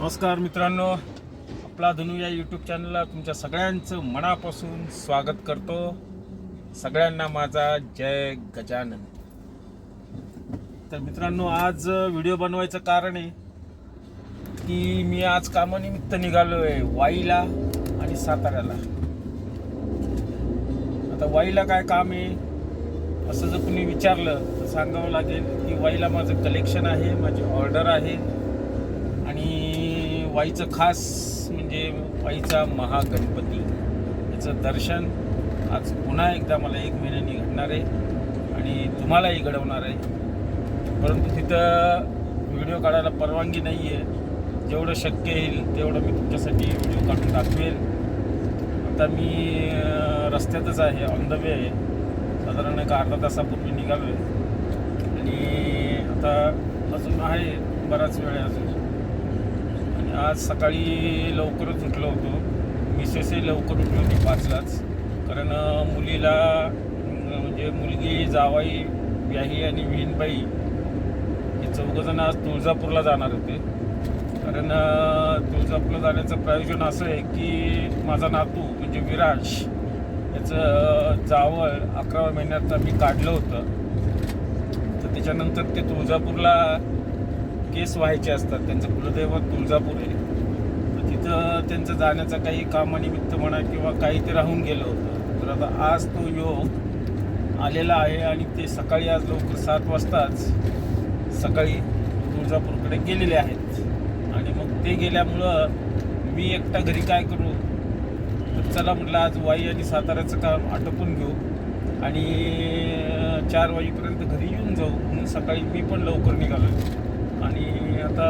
नमस्कार मित्रांनो आपला धनु या यूट्यूब चॅनलला तुमच्या सगळ्यांचं मनापासून स्वागत करतो. सगळ्यांना माझा जय गजानन. तर मित्रांनो आज व्हिडिओ बनवायचं कारण आहे की मी आज कामानिमित्त निघालो आहे वाईला आणि साताऱ्याला. आता वाईला काय काम आहे असं जर कुणी विचारलं तर सांगावं लागेल की वाईला माझं कलेक्शन आहे माझी ऑर्डर आहे. आणि वाईचं खास म्हणजे वाईचा महागणपती. याचं दर्शन आज पुन्हा एकदा मला एक महिन्याने घडणार आहे आणि तुम्हालाही घडवणार आहे. परंतु तिथं व्हिडिओ काढायला परवानगी नाही आहे जेवढं शक्य येईल तेवढं मी तुमच्यासाठी व्हिडिओ काढून दाखवेल. आता मी रस्त्यातच आहे ऑन द वे आहे. साधारण एक अर्धा तासापूर्वी निघालो आहे आणि आता अजून आहे बराच वेळ आहे अजून. आज सकाळी लवकरच उठलो होतो. मिसेसही लवकर उठली होती पाचलाच. कारण मुलीला म्हणजे मुलगी जावाई व्याही आणि विहीनबाई हे चौघजण आज तुळजापूरला जाणार होते. कारण तुळजापूरला जाण्याचं प्रयोजन असं आहे की माझा नातू म्हणजे विराज याचं जावळ अकराव्या महिन्यात आम्ही काढलं होतं. तर त्याच्यानंतर ते तुळजापूरला केस व्हायचे असतात. त्यांचं कुलदैवत तुळजापूर आहे. तर तिथं त्यांचं जाण्याचं काही कामानिमित्त म्हणा किंवा काही ते राहून गेलं होतं. तर आता आज तो योग आलेला आहे आणि ते सकाळी आज लवकर सात वाजताच सकाळी तुळजापूरकडे गेलेले आहेत. आणि मग ते गेल्यामुळं मी एकटा घरी काय करू? तर चला म्हटलं आज वाई आणि साताऱ्याचं काम आटोपून घेऊ आणि चार वाजेपर्यंत घरी येऊन जाऊ. म्हणून सकाळी मी पण लवकर निघालो आणि आता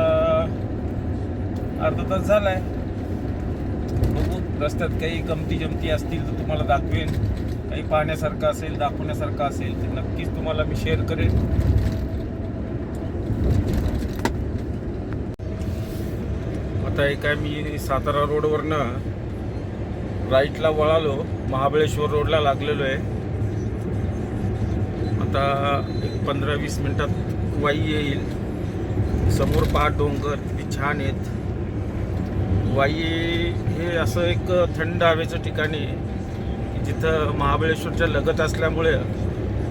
अर्धा तास झाला आहे बघू रस्त्यात काही गमती जमती असतील तर तुम्हाला दाखवेन. काही पाहण्यासारखं असेल दाखवण्यासारखं असेल तर नक्कीच तुम्हाला मी शेअर करेन. आता एक आहे मी सातारा रोडवरनं राईटला वळालो. महाबळेश्वर रोडला लागलेलो आहे. आता एक पंधरा वीस मिनटात वाई येईल. समोर पहा डोंगर किती छान आहेत. वाई हे असं एक थंड हवेचं ठिकाण आहे जिथं महाबळेश्वरच्या लगत असल्यामुळे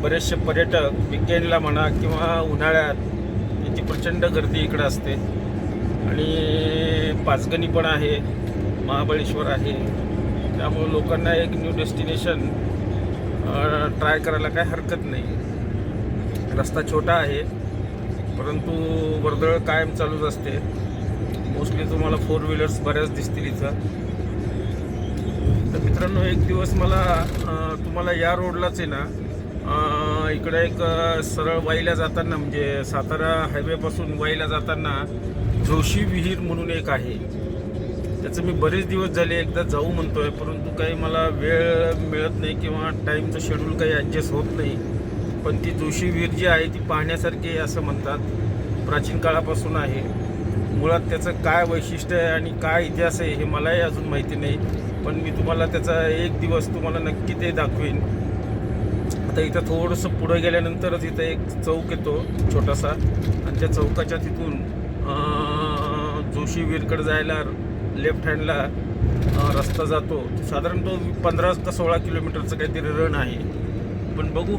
बरेचसे पर्यटक विकेंडला म्हणा किंवा उन्हाळ्यात याची प्रचंड गर्दी इकडं असते. आणि पाचगणी पण आहे महाबळेश्वर आहे. त्यामुळे लोकांना एक न्यू डेस्टिनेशन ट्राय करायला काय हरकत नाही. रस्ता छोटा आहे परंतु वर्दळ कायम चालूच असते. मोस्टली तुम्हाला फोर व्हीलर्स बऱ्याच दिसतील इथं. तर मित्रांनो एक दिवस मला तुम्हाला या रोडलाच आहे ना इकडं इकडे एक सरळ वाईला जाताना म्हणजे सातारा हायवेपासून वाईला जाताना जोशी विहीर म्हणून एक आहे. त्याचं मी बरेच दिवस झाले एकदा जाऊ म्हणतो आहे परंतु काही मला वेळ मिळत नाही किंवा टाईमचं शेड्यूल काही ॲडजस्ट होत नाही. पण ती जोशी विहीर जी आहे ती पाहण्यासारखी असं म्हणतात. प्राचीन काळापासून आहे. मुळात त्याचं काय वैशिष्ट्य आहे आणि काय इतिहास आहे हे मलाही अजून माहिती नाही पण मी तुम्हाला त्याचा एक दिवस तुम्हाला नक्की ते दाखवेन. आता इथं थोडंसं पुढं गेल्यानंतरच इथं एक चौक येतो छोटासा आणि त्या चौकाच्या तिथून जोशीवीरकडे जोशी जायला लेफ्ट हँडला रस्ता जातो. साधारण तो पंधरा ते सोळा किलोमीटरचं काहीतरी रन आहे. पण बघू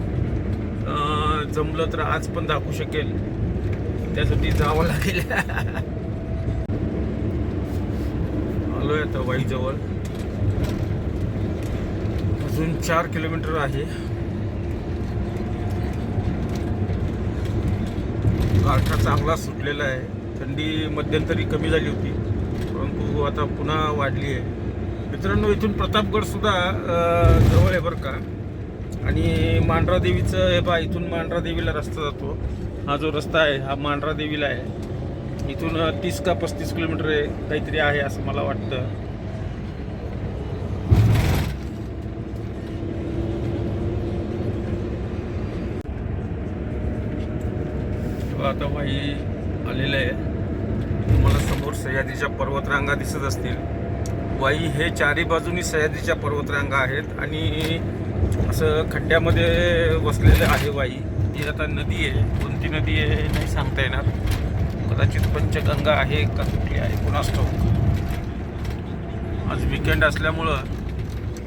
जमलं तर आज पण दाखवू शकेल. त्यासाठी जावं लागेल. आलोय आता वाईजवळ. अजून चार किलोमीटर आहे. गारठा चांगला सुटलेला आहे. थंडी मध्यंतरी कमी झाली होती परंतु आता पुन्हा वाढली आहे. मित्रांनो इथून प्रतापगडसुद्धा जवळ आहे बरं का. आणि मांढरा देवीचं हे पहा इथून मांढरा देवीला रस्ता जातो. हा जो रस्ता आहे हा मांढरादेवीला आहे. इथून तीस का पस्तीस किलोमीटर आहे काहीतरी आहे असं मला वाटतं. आता वाई आलेलं आहे. तुम्हाला समोर सह्याद्रीच्या पर्वतरांगा दिसत असतील. वाई हे चारी बाजूनी सह्याद्रीच्या पर्वतरांगा आहेत आणि असं खड्ड्यामध्ये वसलेलं आहे वाई. ही आता नदी आहे. कोणती नदी आहे नाही सांगता येणार. कदाचित पंचगंगा आहे का कुठली आहे? कुणास तो आज विकेंड असल्यामुळं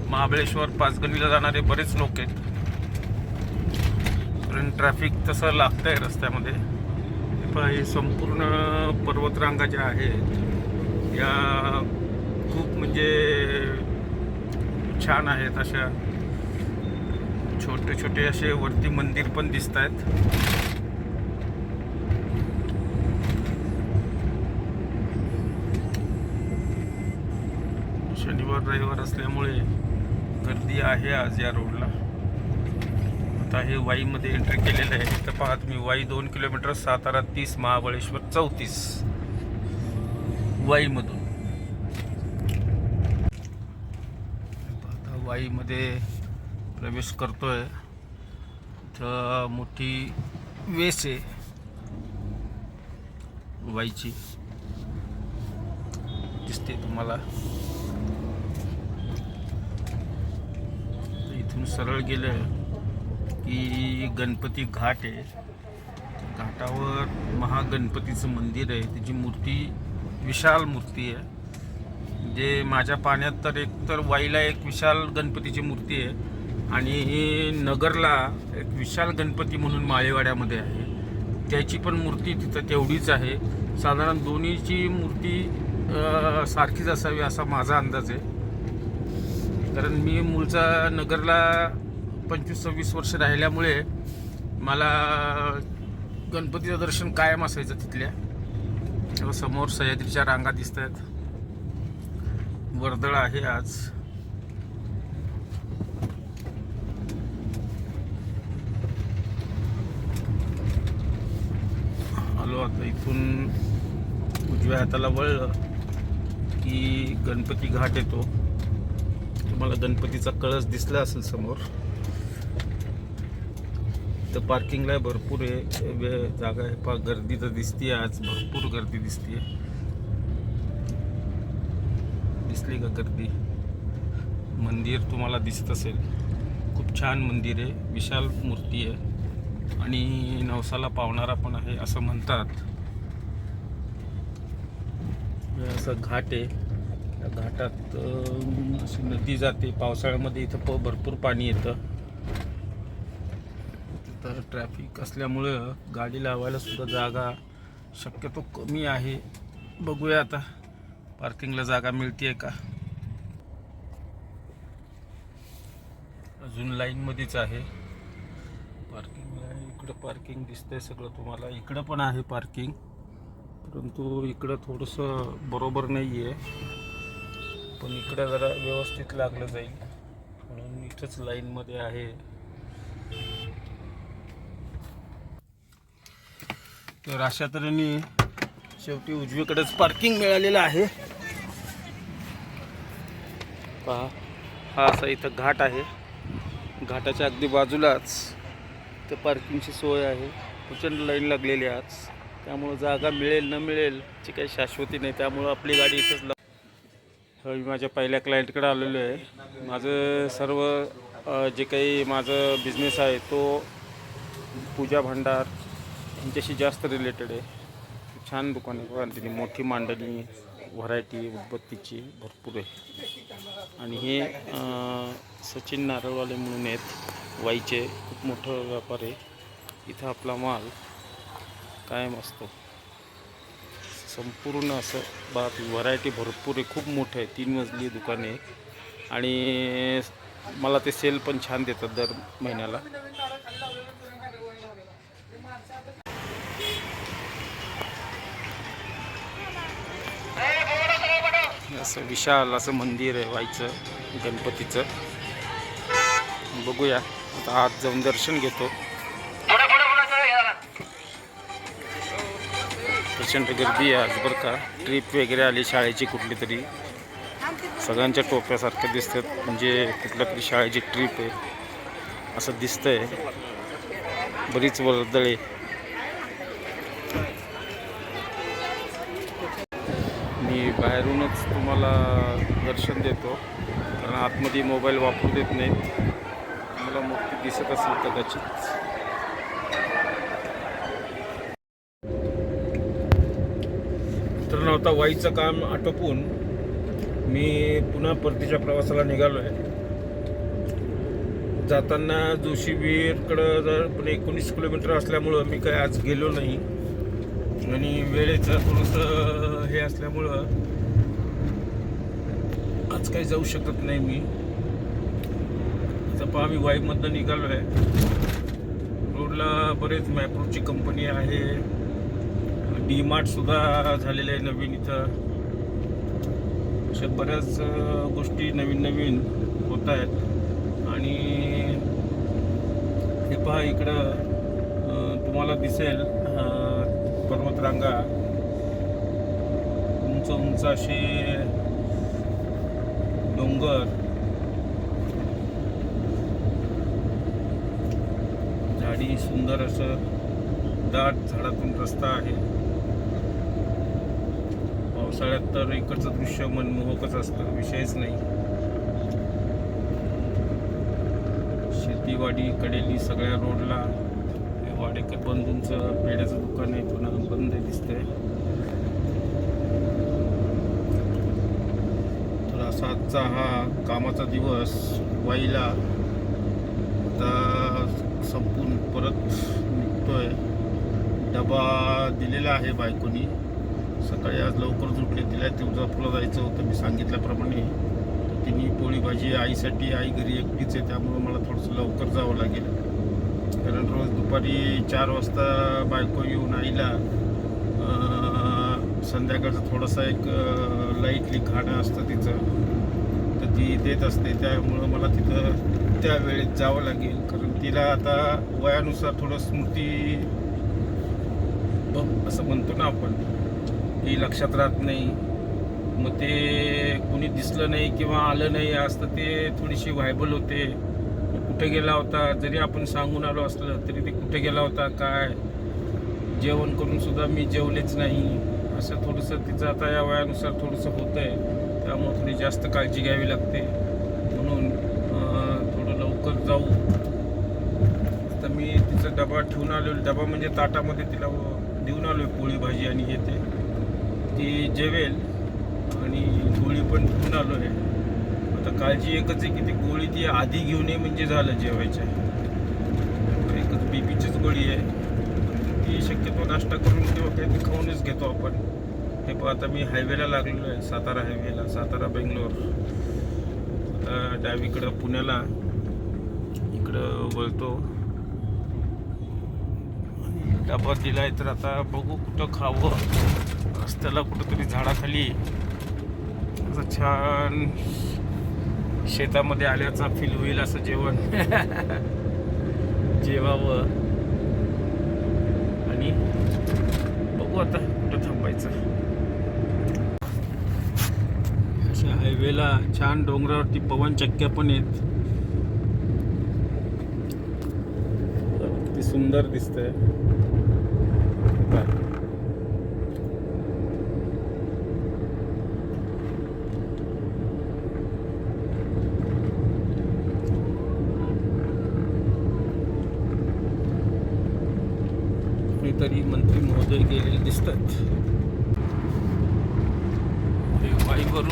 महाबळेश्वर पाचगणीला जाणारे बरेच लोक आहेत. कारण ट्रॅफिक तसं लागतंय रस्त्यामध्ये. पण हे संपूर्ण पर्वतरांगा ज्या आहेत या खूप म्हणजे छान आहेत अशा. छोटे छोटे असे वरती मंदिर पण दिसत आहेत शनिवार रविवार असल्यामुळे गर्दी आहे आज या रोडला. आता हे वाईमध्ये एंट्री केलेलं आहे. इथं पहा तुम्ही वाई दोन किलोमीटर सातारा तीस महाबळेश्वर चौतीस. वाईमधून. आता वाईमध्ये प्रवेश करतोय. इथं मोठी वेस आहे. वाईची. दिसते तुम्हाला. इथून सरळ गेलं की गणपती घाट आहे. घाटावर महागणपतीचं मंदिर आहे. त्याची मूर्ती विशाल मूर्ती आहे. जे माझ्या पाण्यात तर एक तर वाईला एक विशाल गणपतीची मूर्ती आहे आणि नगरला एक विशाल गणपती म्हणून माळेवाड्यामध्ये आहे. त्याची पण मूर्ती तिथं तेवढीच आहे. साधारण दोन्हीची मूर्ती सारखीच असावी असा माझा अंदाज आहे. कारण मी मूळचा नगरला पंचवीस सव्वीस वर्ष राहिल्यामुळे मला गणपतीचं दर्शन कायम असायचं तिथल्या. समोर सह्याद्रीच्या रांगा दिसत आहेत वर्दळ आहे आज. आलो आता इथून उजव्या हाताला वळलं की गणपती घाट येतो. तुम्हाला गणपतीचा कळस दिसला असेल समोर तर पार्किंगला भरपूर आहे जागा आहे. पा गर्दी तर दिसते आज भरपूर गर्दी दिसते दिसली का गर्दी? मंदिर तुम्हाला दिसत असेल. खूप छान मंदिर आहे विशाल मूर्ती आहे. आणि नवसाला पावणारा पण आहे असं म्हणतात. असं घाट आहे. त्या घाटात अशी नदी जाते. पावसाळ्यामध्ये इथं प भरपूर पाणी येतं. तर ट्रॅफिक असल्यामुळं गाडी लावायला सुद्धा जागा शक्यतो कमी आहे. बघूया आता पार्किंगला जागा मिळते का? अजून लाईनमध्येच आहे. पार्किंगला इकडं पार्किंग दिसतंय सगळं तुम्हाला. इकडं पण आहे पार्किंग परंतु इकडं थोडंसं बरोबर नाही आहे पण इकडं जरा व्यवस्थित लागलं जाईल. म्हणून इथंच लाईनमध्ये आहे. तर अशा तऱ्हेने शेवटी उजवीकडेच पार्किंग मिळालेलं आहे. पहा हा असा इथं घाट आहे. घाटाच्या अगदी बाजूलाच तर पार्किंगची सोय आहे. प्रचंड लाईन लागलेली आहे आज. त्यामुळं जागा मिळेल न मिळेल ची काही शाश्वती नाही. त्यामुळं आपली गाडी इथंच हो, मी माझ्या पहिल्या क्लायंटकडे आलेलो आहे. माझं सर्व जे काही माझं बिझनेस आहे तो पूजा भांडार यांच्याशी जास्त रिलेटेड आहे. छान दुकान आहे. बघा तिने मोठी मांडणी व्हरायटी उदबत्तीची भरपूर आहे. आणि हे सचिन नारळवाले म्हणून आहेत. वाईचे खूप मोठं व्यापार आहे. इथं आपला माल कायम असतो. संपूर्ण असं बात व्हरायटी भरपूर आहे खूप मोठं आहे. तीन मजली दुकान आहे. आणि मला ते सेल पण छान देतात दर महिन्याला. असं विशाल असं मंदिर आहे व्हायचं गणपतीचं. बघूया. आता आत जाऊन दर्शन घेतो. प्रचंड गर्दी आहे आज बरं का. ट्रिप वगैरे आली शाळेची कुठली तरी. सगळ्यांच्या टोप्यासारख्या दिसतात. म्हणजे कुठल्या तरी शाळेची ट्रिप आहे. असं दिसतंय. बरीच वर्दळ मी बाहेरूनच तुम्हाला दर्शन देतो. कारण आतमध्ये मोबाईल वापरू देत नाहीत. मला मोठी दिसत असेल कदाचित. मित्रांनो आता वाईचं काम आटोपून मी पुन्हा परतीच्या प्रवासाला निघालो आहे जाताना जोशीवीरकडं जर पण एकोणीस किलोमीटर असल्यामुळं मी काय आज गेलो नाही. आणि वेळेचं थोडंसं हे असल्यामुळं आज काही जाऊ शकत नाही मी. आता पहा मी वाईमधनं निघालो आहे रोडला बरेच मॅप्रोची कंपनी आहे. डी सुद्धा झालेलं आहे नवीन इथं. अशा बऱ्याच गोष्टी नवीन नवीन होत आहेत. आणि हे पहा इकडं तुम्हाला दिसेल पर्वतरांगा. उंच उंच असे डोंगर. झाडी सुंदर असं दाट झाडातून रस्ता आहे. पावसाळ्यात तर इकडचं दृश्य मनमोहकच असतं विषयच नाही. शेतीवाडी कडेली सगळ्या रोडला वाडेकर बंधूंचं पेड्याचं दुकान आहे पुन्हा बंद दिसतंय. तर असा आजचा हा कामाचा दिवस वाईला आता संपून परत निघतोय. डबा दिलेला आहे बायकोनी. सकाळी आज लवकर उठले तिला तुळजापूरला जायचं होतं मी सांगितल्याप्रमाणे. तर तिने पोळी भाजी आईसाठी आई घरी एकटीच आहे त्यामुळं मला थोडंसं लवकर जावं लागेल. कारण रोज दुपारी चार वाजता बायको येऊन आईला संध्याकाळचं थोडंसं एक लाईटली खाणं असतं तिचं. तर ती देत असते त्यामुळं मला तिथं त्या वेळेत जावं लागेल. कारण तिला आता वयानुसार थोडं स्मृती बघ असं म्हणतो ना आपण. ती लक्षात राहत नाही. मग ते कुणी दिसलं नाही किंवा आलं नाही असतं ते थोडीशी व्हायबल होते. कुठे गेला होता? जरी आपण सांगून आलो असलं तरी ते कुठे गेला होता? काय? जेवण करून सुद्धा मी जेवलेच नाही. असं थोडंसं तिचं आता या वयानुसार थोडंसं होतं आहे त्यामुळे थोडी जास्त काळजी घ्यावी लागते. म्हणून थोडं लवकर जाऊ. तर मी तिचा डबा ठेवून आलो. डबा म्हणजे ताटामध्ये तिला देऊन आलो पोळी भाजी. ती जेवेल आणि गोळी पण घेऊन आलो आहे आता काळजी एकच आहे की ती गोळी ती आधी घेऊन ये म्हणजे झालं जेवायच्या. एकच बीपीचीच गोळी आहे. ती शक्यतो नाश्ता करून किंवा काही खाऊनच घेतो आपण. हे पण आता मी हायवेला लागलेलो आहे सातारा हायवेला सातारा बेंगलोर. आता डावीकडं पुण्याला इकडं वळतो. आणि डबा दिलाय तर आता बघू कुठं खावं. रस्त्याला कुठंतरी झाडाखाली असं छान शेतामध्ये आल्याचा फील होईल असं जेवण. जेवावं. आणि बघू आता कुठं थांबायचं. अशा हायवेला छान डोंगरावरती पवन चक्क्या पण आहेत. किती सुंदर दिसतंय बरं. कोणीतरी मंत्री महोदय गेलेले दिसतात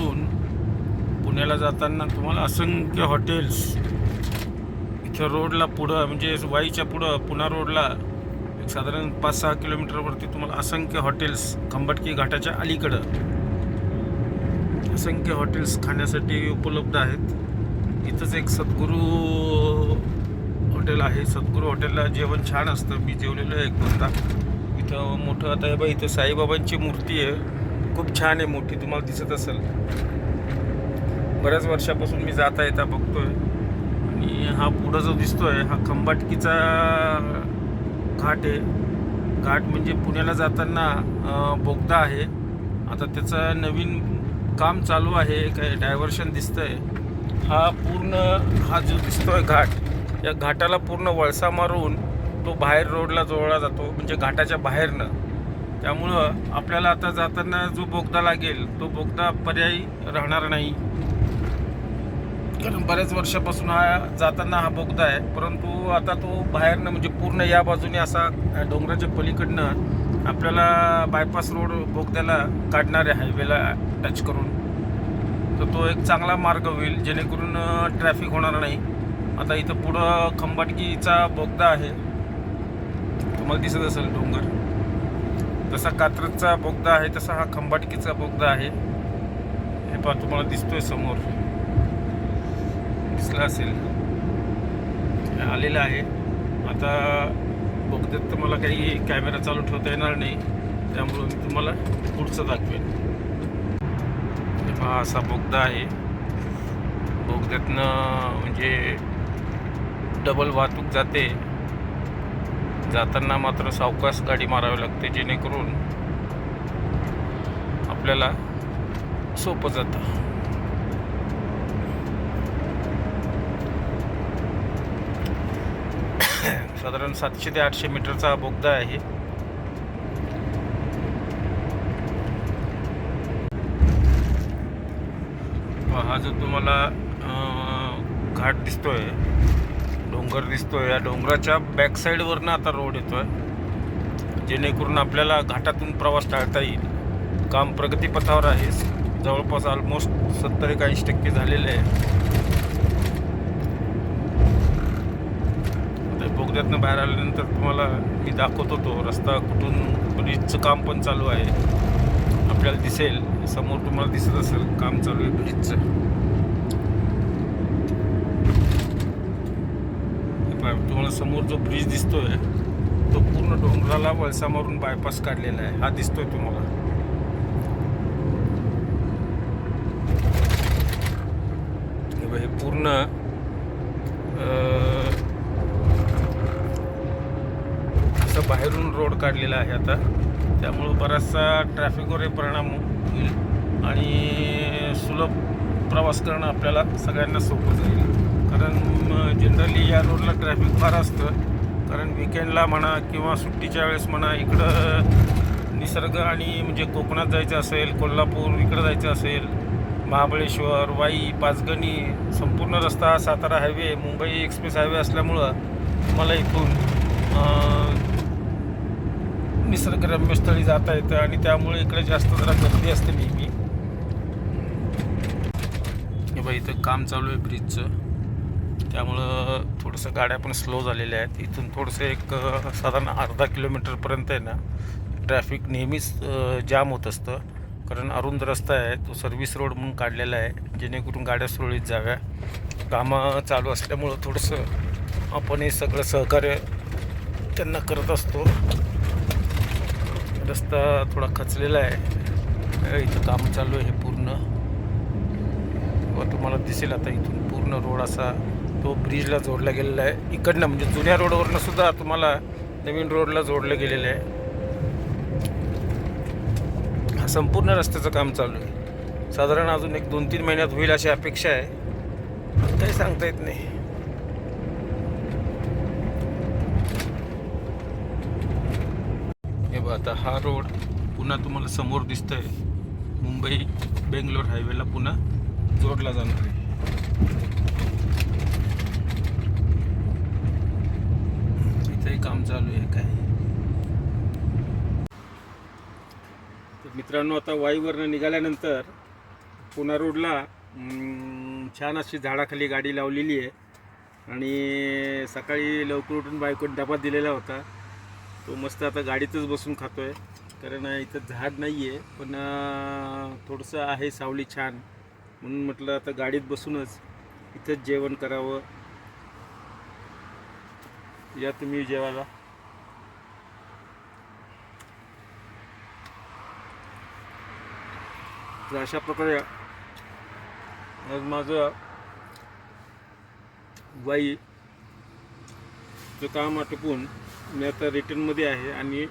वाईवरून पुण्याला जाताना तुम्हाला असंख्य हॉटेल्स इथं रोडला पुढं म्हणजे वाईच्या पुढं पुणा रोडला एक साधारण पाच सहा किलोमीटरवरती तुम्हाला असंख्य हॉटेल्स खंबटकी घाटाच्या अलीकडं. असंख्य हॉटेल्स खाण्यासाठी उपलब्ध आहेत. इथंच एक सद्गुरू हॉटेल आहे. सद्गुरू हॉटेलला जेवण छान असतं. मी जेवलेलं आहे एक दोनदा. इथं मोठं आता हे बघा इथं साईबाबांची मूर्ती आहे. खूप छान आहे मोठी तुम्हाला दिसत असेल. बऱ्याच वर्षापासून मी जाता येता बघतोय. आणि हा पुढं जो दिसतोय हा खंबाटकीचा घाट आहे. घाट म्हणजे पुण्याला जाताना बोगदा आहे. आता त्याचं नवीन काम चालू आहे काय डायव्हर्शन दिसतंय. हा पूर्ण हा जो दिसतोय घाट या घाटाला पूर्ण वळसा मारून तो बाहेर रोडला जोडला जातो म्हणजे घाटाच्या बाहेरनं. त्यामुळं आपल्याला आता जाताना जो बोगदा लागेल तो बोगदा पर्यायी राहणार नाही. कारण बऱ्याच वर्षापासून हा जाताना हा बोगदा आहे परंतु आता तो बाहेरनं म्हणजे पूर्ण या बाजूने असा डोंगराच्या पलीकडनं आपल्याला बायपास रोड बोगद्याला काढणारे हायवेला टच करून. तर तो एक चांगला मार्ग होईल जेणेकरून ट्रॅफिक होणार नाही. आता इथं पुढं खंबाटकीचा बोगदा आहे. तुम्हाला दिसत असेल डोंगर. जसा कात्रजचा बोगदा आहे तसा हा खंबाटकीचा बोगदा आहे. हे पहा तुम्हाला दिसतोय समोर. दिसला असेल. हे आलेलं आहे. आता बोगद्यात तर मला काही कॅमेरा चालू ठेवता येणार नाही. त्यामुळं मी तुम्हाला पुढचं दाखवेन. हे पहा असा बोगदा आहे. बोगद्यातनं म्हणजे डबल वाहतूक जाते. जाताना मात्र सावकाश गाडी मारावी लागते जेणेकरून आपल्याला सोपं जातं. साधारण सातशे ते आठशे मीटरचा हा बोगदा आहे. हा जो तुम्हाला घाट दिसतोय डोंगर दिसतोय. या डोंगराच्या बॅक साईडवरनं आता रोड येतोय. जेणेकरून आपल्याला घाटातून प्रवास टाळता येईल. काम प्रगतीपथावर आहे. जवळपास ऑलमोस्ट सत्तर एक ऐंशी टक्के झालेले आहे बोगद्यातनं बाहेर आल्यानंतर तुम्हाला मी दाखवत होतो रस्ता कुठून ब्रिजचं काम पण चालू आहे. आपल्याला दिसेल. समोर तुम्हाला दिसत असेल. काम चालू आहे ब्रिजचं बाय तुम्हाला समोर जो ब्रिज दिसतोय तो पूर्ण डोंगराला वळसा मारून बायपास काढलेला आहे. हा दिसतोय तुम्हाला. हे पूर्ण असं बाहेरून रोड काढलेला आहे आता. त्यामुळं बराचसा ट्रॅफिकवरही परिणाम होईल आणि सुलभ प्रवास करणं आपल्याला सगळ्यांना सोपं जाईल. कारण जनरली या रोडला ट्रॅफिक फार असतं. कारण विकेंडला म्हणा किंवा सुट्टीच्या वेळेस म्हणा इकडं निसर्ग आणि म्हणजे कोकणात जायचं असेल कोल्हापूर इकडं जायचं असेल महाबळेश्वर वाई पाचगणी संपूर्ण रस्ता Satara highway Mumbai express highway असल्यामुळं तुम्हाला इथून निसर्गरम्यस्थळी निसर्गरम्य स्थळी जाता येतं आणि त्यामुळे इकडे जास्त जरा गर्दी असते नेहमी. हे बघा इथं काम चालू आहे ब्रिजचं त्यामुळं थोडंसं गाड्या पण स्लो झालेल्या आहेत. इथून थोडंसं एक साधारण अर्धा किलोमीटरपर्यंत आहे ना ट्रॅफिक नेहमीच जाम होत असतं. कारण अरुंद रस्ता आहे तो सर्व्हिस रोड म्हणून काढलेला आहे. जेणेकरून गाड्या सुरळीत जाव्या. कामं चालू असल्यामुळं थोडंसं आपण हे सगळं सहकार्य त्यांना करत असतो. रस्ता थोडा खचलेला आहे. इथं काम चालू आहे पूर्ण. व तुम्हाला दिसेल आता इथून पूर्ण रोड असा तो ब्रिजला जोडला गेलेला आहे. इकडनं म्हणजे जुन्या रोडवरनं सुद्धा तुम्हाला नवीन रोडला जोडलं गेलेलं आहे. हा संपूर्ण रस्त्याचं काम चालू आहे. साधारण अजून एक दोन तीन महिन्यात होईल अशी अपेक्षा आहे. काही सांगता येत नाही. हे बघा आता हा रोड पुन्हा तुम्हाला समोर दिसतंय. मुंबई बेंगलोर हायवेला पुन्हा जोडला जाणार आहे. काम चालू आहे काय? तर मित्रांनो आता वाईवरनं निघाल्यानंतर पुणा रोडला छान अशी झाडाखाली गाडी लावलेली आहे. आणि सकाळी लवकर उठून बायकोट डबा दिलेला होता. तो मस्त आता गाडीतच बसून खातो आहे कारण इथं झाड नाही आहे पण थोडंसं आहे सावली छान. म्हणून म्हटलं आता गाडीत बसूनच इथंच जेवण करावं. या तुम्ही जेवायला. तर अशा प्रकारे आज माझं वाईचं काम आटोपून मी आता रिटर्नमध्ये आहे आणि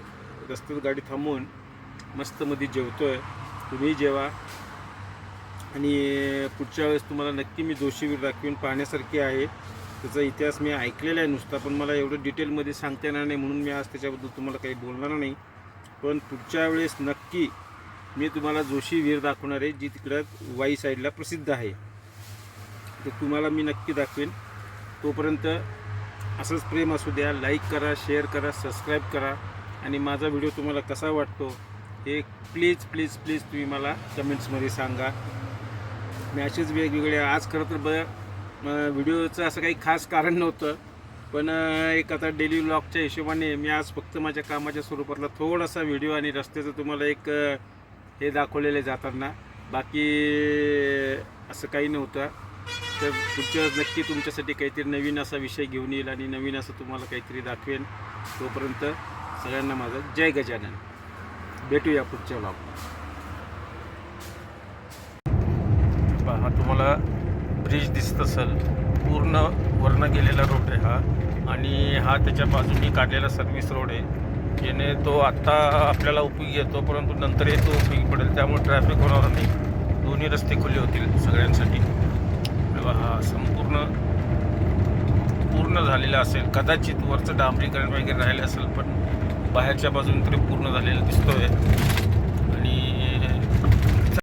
रस्त्यात गाडी थांबवून मस्तमध्ये जेवतो आहे तुम्ही जेवा. आणि पुढच्या वेळेस तुम्हाला नक्की मी जोशीवीर दाखवीन. पाहण्यासारखी आहे. त्याचा इतिहास मी ऐकलेला आहे नुसता पण मला एवढं डिटेलमध्ये सांगता येणार नाही म्हणून मी आज त्याच्याबद्दल तुम्हाला काही बोलणार नाही. पण पुढच्या वेळेस नक्की मी तुम्हाला जोशी वीर दाखवणार आहे जी तिकडं वाई साईडला प्रसिद्ध आहे. तर तुम्हाला मी नक्की दाखवेन. तोपर्यंत असंच प्रेम असू द्या लाईक करा शेअर करा सबस्क्राईब करा. आणि माझा व्हिडिओ तुम्हाला कसा वाटतो हे प्लीज प्लीज प्लीज तुम्ही मला कमेंट्समध्ये सांगा. मी असेच वेगवेगळे आज खरं तर ब व्हिडिओचं असं काही खास कारण नव्हतं. पण एक आता डेली व्लॉगच्या हिशोबाने मी आज फक्त माझ्या कामाच्या स्वरूपातला थोडासा व्हिडिओ आणि रस्त्याचं तुम्हाला एक हे दाखवलेले जाताना. बाकी असं काही नव्हतं. तर पुढच्या नक्की तुमच्यासाठी काहीतरी नवीन असा विषय घेऊन येईल आणि नवीन असं तुम्हाला काहीतरी दाखवेन तोपर्यंत सगळ्यांना माझं जय गजानन. भेटूया पुढच्या व्लॉग हा तुम्हाला ब्रिज दिसत असेल. पूर्ण वरनं गेलेला रोड आहे हा. आणि हा त्याच्या बाजूनी काढलेला सर्व्हिस रोड आहे. जेणे तो आत्ता आपल्याला उपयोगी येतो परंतु नंतर तो उपयोगी पडेल. त्यामुळे ट्रॅफिक होणार नाही. दोन्ही रस्ते खुले होतील सगळ्यांसाठी. हा संपूर्ण पूर्ण झालेला असेल. कदाचित वरचं डांबरीकरण वगैरे राहिलं असेल पण बाहेरच्या बाजूने तरी पूर्ण झालेलं दिसतोय.